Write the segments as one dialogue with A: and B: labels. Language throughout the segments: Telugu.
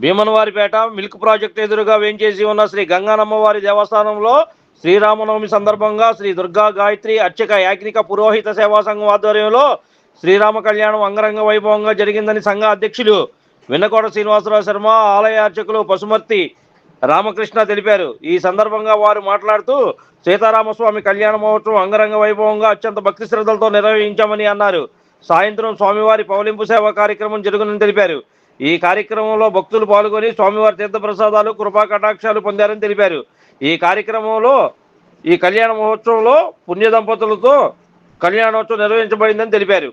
A: భీమనవారిపేట మిల్క్ ప్రాజెక్ట్ ఎదురుగా వేంచేసి ఉన్న శ్రీ గంగానమ్మవారి దేవస్థానంలో శ్రీరామనవమి సందర్భంగా శ్రీ దుర్గా గాయత్రి అర్చక యాజ్ఞిక పురోహిత సేవా సంఘం ఆధ్వర్యంలో శ్రీరామ కళ్యాణం అంగరంగ వైభవంగా జరిగిందని సంఘ అధ్యక్షులు విన్నకోట శ్రీనివాసరావు శర్మ ఆలయ అర్చకులు పశుమర్తి రామకృష్ణ తెలిపారు. ఈ సందర్భంగా వారు మాట్లాడుతూ సీతారామస్వామి కళ్యాణ మహోత్సవం అంగరంగ వైభవంగా అత్యంత భక్తి శ్రద్ధలతో నిర్వహించామని అన్నారు. సాయంత్రం స్వామివారి పౌలింపు సేవ కార్యక్రమం జరుగునని తెలిపారు. ఈ కార్యక్రమంలో భక్తులు పాల్గొని స్వామివారి తీర్థప్రసాదాలు కృపా కటాక్షాలు పొందారని తెలిపారు. ఈ కార్యక్రమంలో ఈ కళ్యాణ మహోత్సవంలో పుణ్య దంపతులతో కళ్యాణోత్సవం నిర్వహించబడిందని తెలిపారు.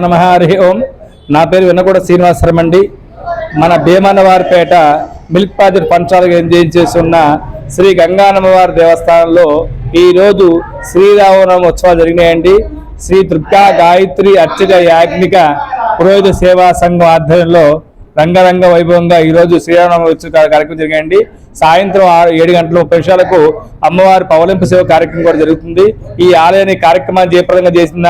B: నమ హరి ఓం. నా పేరు వినకూడ శ్రీనివాసరం అండి మన భీమన్నవారిపేట మిల్క్ పాకెట్ పంచాలుగా ఎంజాయ్ చేస్తున్న శ్రీ గంగానమ్మవారి దేవస్థానంలో ఈరోజు శ్రీరామనవమి ఉత్సవాలు జరిగినాయండి. శ్రీ దుర్గా గాయత్రి అర్చక యాజ్ఞిక పురోహిత సేవా సంఘం ఆధ్వర్యంలో రంగరంగ వైభవంగా ఈరోజు శ్రీరామనవమి ఉత్సవ కార్యక్రమం జరిగాయండి సాయంత్రం ఆరు ఏడు గంటల ముప్పై నిమిషాలకు అమ్మవారి పవలింపు సేవ కార్యక్రమం కూడా జరుగుతుంది. ఈ ఆలయాన్ని కార్యక్రమాన్ని జయప్రదంగా చేసిన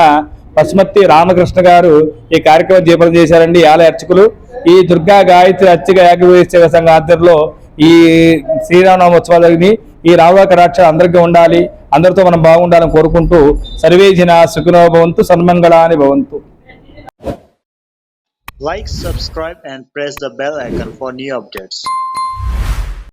B: పశుమతి రామకృష్ణ గారు ఈ కార్యక్రమం జయప్రదం చేశారండి. ఆలయ అర్చకులు. ఈ దుర్గా గాయత్రి అర్చక యాగవేశ్వర సంఘ ఆధ్వర్యంలో ఈ శ్రీరామనవమి ఉత్సవాలు జరిగినాయి ఈ రావుగా కటాక్ష అందరికీ ఉండాలి. అందరితో మనం బాగుండాలని కోరుకుంటూ సర్వే జన సుఖినో భవంతు సన్మంగళాని భవంతు.
C: Like subscribe and press the bell icon for new updates